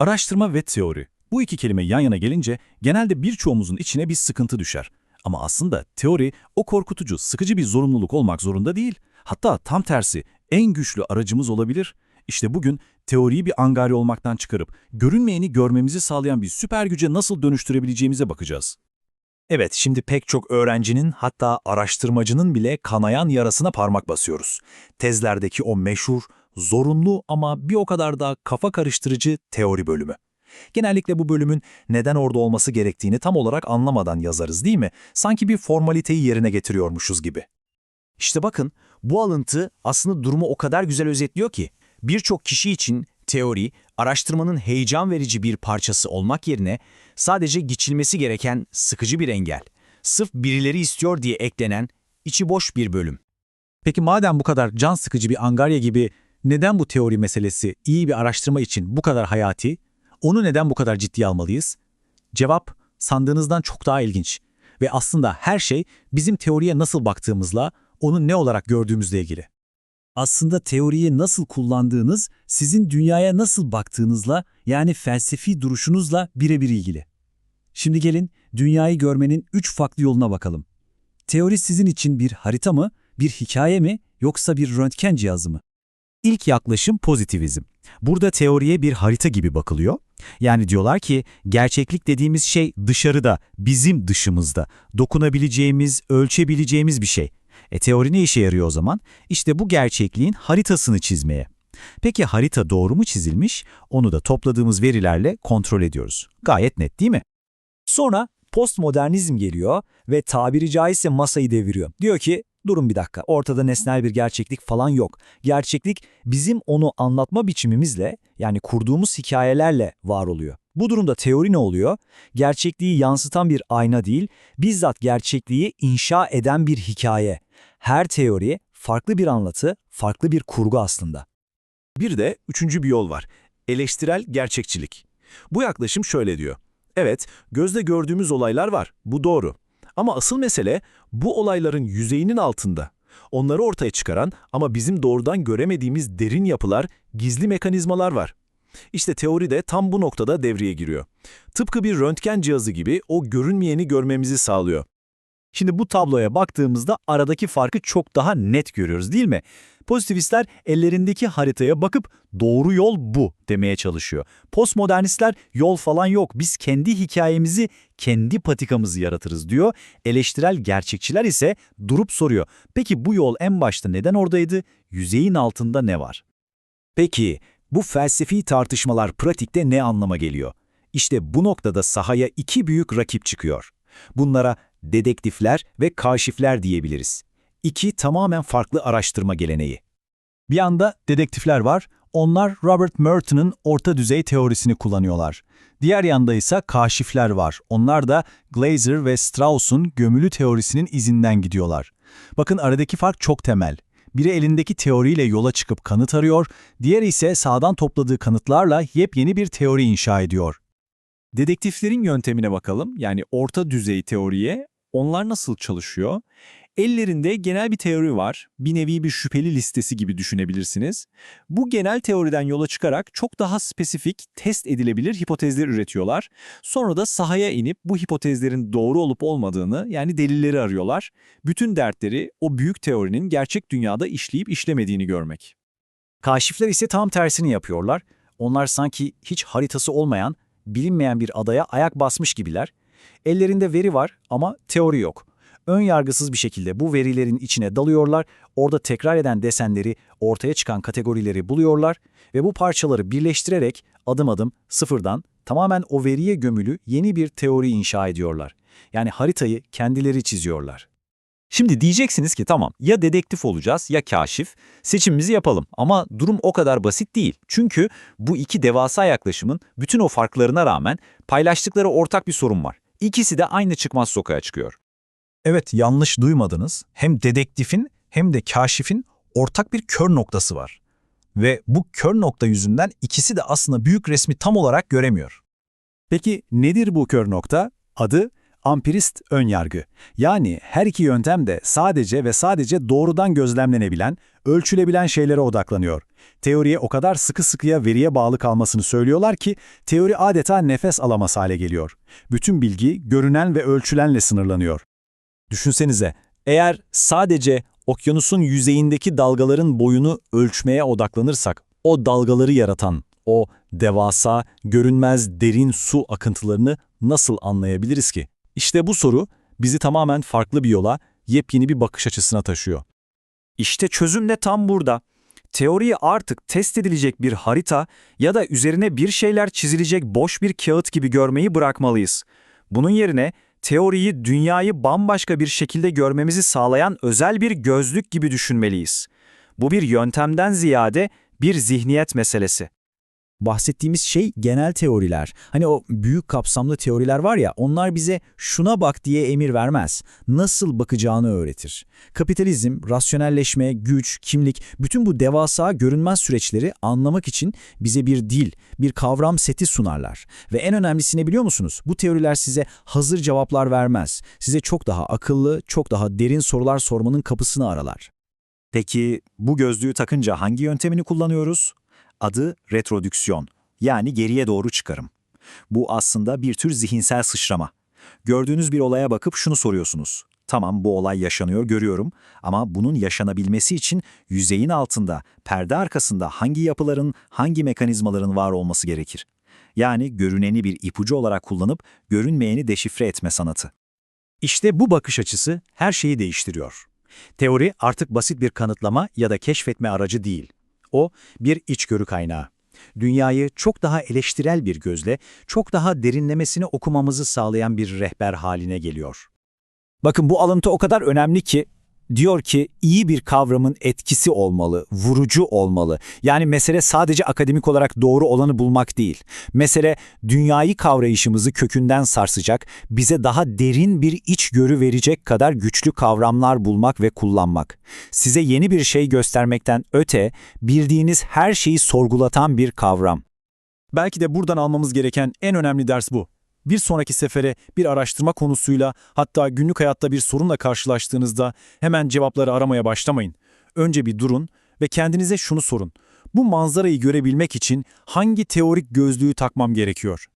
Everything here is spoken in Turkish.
Araştırma ve teori. Bu iki kelime yan yana gelince genelde birçoğumuzun içine bir sıkıntı düşer. Ama aslında teori o korkutucu, sıkıcı bir zorunluluk olmak zorunda değil. Hatta tam tersi en güçlü aracımız olabilir. İşte bugün teoriyi bir angarya olmaktan çıkarıp görünmeyeni görmemizi sağlayan bir süper güce nasıl dönüştürebileceğimize bakacağız. Evet, şimdi pek çok öğrencinin hatta araştırmacının bile kanayan yarasına parmak basıyoruz. Tezlerdeki o meşhur, zorunlu ama bir o kadar da kafa karıştırıcı teori bölümü. Genellikle bu bölümün neden orada olması gerektiğini tam olarak anlamadan yazarız değil mi? Sanki bir formaliteyi yerine getiriyormuşuz gibi. İşte bakın, bu alıntı aslında durumu o kadar güzel özetliyor ki, birçok kişi için teori, araştırmanın heyecan verici bir parçası olmak yerine sadece geçilmesi gereken sıkıcı bir engel. Sırf birileri istiyor diye eklenen içi boş bir bölüm. Peki madem bu kadar can sıkıcı bir angarya gibi neden bu teori meselesi iyi bir araştırma için bu kadar hayati? Onu neden bu kadar ciddiye almalıyız? Cevap sandığınızdan çok daha ilginç. Ve aslında her şey bizim teoriye nasıl baktığımızla, onu ne olarak gördüğümüzle ilgili. Aslında teoriyi nasıl kullandığınız, sizin dünyaya nasıl baktığınızla, yani felsefi duruşunuzla birebir ilgili. Şimdi gelin, dünyayı görmenin üç farklı yoluna bakalım. Teori sizin için bir harita mı, bir hikaye mi, yoksa bir röntgen cihazı mı? İlk yaklaşım pozitivizm. Burada teoriye bir harita gibi bakılıyor. Yani diyorlar ki gerçeklik dediğimiz şey dışarıda, bizim dışımızda, dokunabileceğimiz, ölçebileceğimiz bir şey. E teori ne işe yarıyor o zaman? İşte bu gerçekliğin haritasını çizmeye. Peki harita doğru mu çizilmiş? Onu da topladığımız verilerle kontrol ediyoruz. Gayet net değil mi? Sonra postmodernizm geliyor ve tabiri caizse masayı deviriyor. Diyor ki durun bir dakika ortada nesnel bir gerçeklik falan yok. Gerçeklik bizim onu anlatma biçimimizle yani kurduğumuz hikayelerle var oluyor. Bu durumda teori ne oluyor? Gerçekliği yansıtan bir ayna değil, bizzat gerçekliği inşa eden bir hikaye. Her teori farklı bir anlatı, farklı bir kurgu aslında. Bir de üçüncü bir yol var. Eleştirel gerçekçilik. Bu yaklaşım şöyle diyor. Evet, gözle gördüğümüz olaylar var. Bu doğru. Ama asıl mesele bu olayların yüzeyinin altında. Onları ortaya çıkaran ama bizim doğrudan göremediğimiz derin yapılar, gizli mekanizmalar var. İşte teori de tam bu noktada devreye giriyor. Tıpkı bir röntgen cihazı gibi o görünmeyeni görmemizi sağlıyor. Şimdi bu tabloya baktığımızda aradaki farkı çok daha net görüyoruz değil mi? Pozitivistler ellerindeki haritaya bakıp doğru yol bu demeye çalışıyor. Postmodernistler yol falan yok biz kendi hikayemizi, kendi patikamızı yaratırız diyor. Eleştirel gerçekçiler ise durup soruyor. Peki bu yol en başta neden oradaydı? Yüzeyin altında ne var? Peki bu felsefi tartışmalar pratikte ne anlama geliyor? İşte bu noktada sahaya iki büyük rakip çıkıyor. Bunlara dedektifler ve kaşifler diyebiliriz. İki tamamen farklı araştırma geleneği. Bir yanda dedektifler var, onlar Robert Merton'ın orta düzey teorisini kullanıyorlar. Diğer yanda ise kaşifler var, onlar da Glaser ve Strauss'un gömülü teorisinin izinden gidiyorlar. Bakın aradaki fark çok temel. Biri elindeki teoriyle yola çıkıp kanıt arıyor, diğeri ise sağdan topladığı kanıtlarla yepyeni bir teori inşa ediyor. Dedektiflerin yöntemine bakalım. Yani orta düzey teoriye. Onlar nasıl çalışıyor? Ellerinde genel bir teori var. Bir nevi bir şüpheli listesi gibi düşünebilirsiniz. Bu genel teoriden yola çıkarak çok daha spesifik, test edilebilir hipotezler üretiyorlar. Sonra da sahaya inip bu hipotezlerin doğru olup olmadığını yani delilleri arıyorlar. Bütün dertleri o büyük teorinin gerçek dünyada işleyip işlemediğini görmek. Kaşifler ise tam tersini yapıyorlar. Onlar sanki hiç haritası olmayan, bilinmeyen bir adaya ayak basmış gibiler. Ellerinde veri var ama teori yok. Ön yargısız bir şekilde bu verilerin içine dalıyorlar, orada tekrar eden desenleri, ortaya çıkan kategorileri buluyorlar ve bu parçaları birleştirerek adım adım sıfırdan tamamen o veriye gömülü yeni bir teori inşa ediyorlar. Yani haritayı kendileri çiziyorlar. Şimdi diyeceksiniz ki tamam ya dedektif olacağız ya kaşif, seçimimizi yapalım. Ama durum o kadar basit değil. Çünkü bu iki devasa yaklaşımın bütün o farklarına rağmen paylaştıkları ortak bir sorun var. İkisi de aynı çıkmaz sokağa çıkıyor. Evet yanlış duymadınız. Hem dedektifin hem de kaşifin ortak bir kör noktası var. Ve bu kör nokta yüzünden ikisi de aslında büyük resmi tam olarak göremiyor. Peki nedir bu kör nokta? Adı Ampirist ön yargı. Yani her iki yöntem de sadece ve sadece doğrudan gözlemlenebilen, ölçülebilen şeylere odaklanıyor. Teoriye o kadar sıkı sıkıya veriye bağlı kalmasını söylüyorlar ki teori adeta nefes alamaz hale geliyor. Bütün bilgi görünen ve ölçülenle sınırlanıyor. Düşünsenize, eğer sadece okyanusun yüzeyindeki dalgaların boyunu ölçmeye odaklanırsak, o dalgaları yaratan, o devasa, görünmez derin su akıntılarını nasıl anlayabiliriz ki? İşte bu soru bizi tamamen farklı bir yola, yepyeni bir bakış açısına taşıyor. İşte çözüm de tam burada. Teoriyi artık test edilecek bir harita ya da üzerine bir şeyler çizilecek boş bir kağıt gibi görmeyi bırakmalıyız. Bunun yerine teoriyi dünyayı bambaşka bir şekilde görmemizi sağlayan özel bir gözlük gibi düşünmeliyiz. Bu bir yöntemden ziyade bir zihniyet meselesi. Bahsettiğimiz şey genel teoriler. Hani o büyük kapsamlı teoriler var ya onlar bize şuna bak diye emir vermez. Nasıl bakacağını öğretir. Kapitalizm, rasyonelleşme, güç, kimlik bütün bu devasa görünmez süreçleri anlamak için bize bir dil, bir kavram seti sunarlar. Ve en önemlisini biliyor musunuz? Bu teoriler size hazır cevaplar vermez. Size çok daha akıllı, çok daha derin sorular sormanın kapısını aralar. Peki bu gözlüğü takınca hangi yöntemini kullanıyoruz? Adı retrodüksiyon, yani geriye doğru çıkarım. Bu aslında bir tür zihinsel sıçrama. Gördüğünüz bir olaya bakıp şunu soruyorsunuz. Tamam bu olay yaşanıyor görüyorum ama bunun yaşanabilmesi için yüzeyin altında, perde arkasında hangi yapıların, hangi mekanizmaların var olması gerekir? Yani görüneni bir ipucu olarak kullanıp görünmeyeni deşifre etme sanatı. İşte bu bakış açısı her şeyi değiştiriyor. Teori artık basit bir kanıtlama ya da keşfetme aracı değil. O bir içgörü kaynağı. Dünyayı çok daha eleştirel bir gözle, çok daha derinlemesine okumamızı sağlayan bir rehber haline geliyor. Bakın bu alıntı o kadar önemli ki diyor ki iyi bir kavramın etkisi olmalı, vurucu olmalı. Yani mesele sadece akademik olarak doğru olanı bulmak değil. Mesele dünyayı kavrayışımızı kökünden sarsacak, bize daha derin bir içgörü verecek kadar güçlü kavramlar bulmak ve kullanmak. Size yeni bir şey göstermekten öte, bildiğiniz her şeyi sorgulatan bir kavram. Belki de buradan almamız gereken en önemli ders bu. Bir sonraki sefere bir araştırma konusuyla hatta günlük hayatta bir sorunla karşılaştığınızda hemen cevapları aramaya başlamayın. Önce bir durun ve kendinize şunu sorun. Bu manzarayı görebilmek için hangi teorik gözlüğü takmam gerekiyor?